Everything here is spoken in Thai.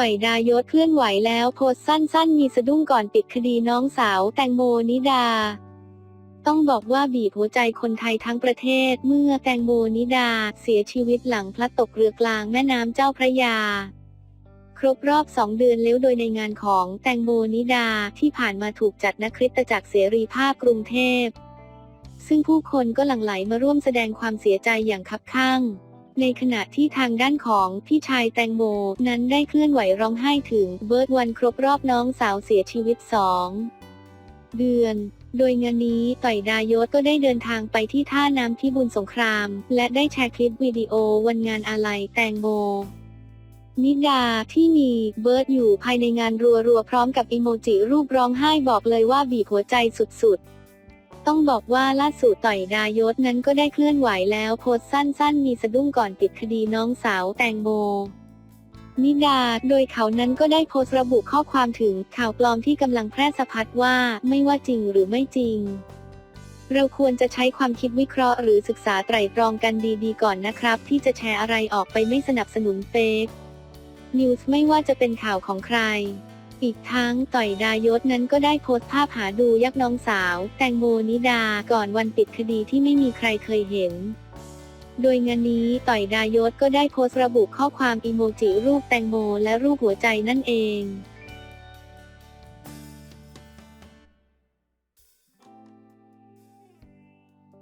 ต่อยดายศเคลื่อนไหวแล้วโพสต์สั้นๆ มีสะดุ้งก่อนปิดคดีน้องสาวแตงโมนิดา ต้องบอกว่าบีบหัวใจคนไทยทั้งประเทศเมื่อแตงโมนิดาเสียชีวิตหลังพลัดตกเรือกลางแม่น้ำเจ้าพระยา ครบรอบสองเดือนแล้วโดยในงานของแตงโมนิดาที่ผ่านมาถูกจัดณคริสตจักรเสรีภาพกรุงเทพ ซึ่งผู้คนก็หลั่งไหลมาร่วมแสดงความเสียใจอย่างคับข้าง ในขณะที่ทางด้านของพี่ชายแตงโม นั้นได้เคลื่อนไหวร้องไห้ถึงเบิร์ดวันครบรอบน้องสาวเสียชีวิตสองเดือน โดยงานนี้ต่อยดายศก็ได้เดินทางไปที่ท่าน้ำพิบูลสงคราม และได้แชร์คลิปวิดีโอวันงานอาลัยแตงโมนิดาที่มีเบิร์ดอยู่ภายในงานรัวๆ พร้อมกับอีโมจิรูปร้องไห้บอกเลยว่าบีบหัวใจสุดๆ ต้องบอกว่าล่าสุดต่อยดายศนั้นก็ได้เคลื่อนไหวแล้วโพสต์สั้นๆ มีสะดุ้งก่อนปิดคดีน้องสาวแตงโมนิดา โดยเขานั้นก็ได้โพสต์ระบุข้อความถึงข่าวปลอมที่กำลังแพร่สะพัดว่าไม่ว่าจริงหรือไม่จริง เราควรจะใช้ความคิดวิเคราะห์หรือศึกษาไตร่ตรองกันดีๆก่อนนะครับ ที่จะแชร์อะไรออกไปไม่สนับสนุนเฟกนิวส์ไม่ว่าจะเป็นข่าวของใคร อีกทั้งต่อยดายศนั้นก็ได้โพสต์ภาพหาดูยักษ์น้องสาว แตงโมนิดาก่อนวันปิดคดีที่ไม่มีใครเคยเห็น โดยงานนี้ต่อยดายศก็ได้โพสต์ระบุข้อความอีโมจิรูปแตงโมและรูปหัวใจนั่นเอง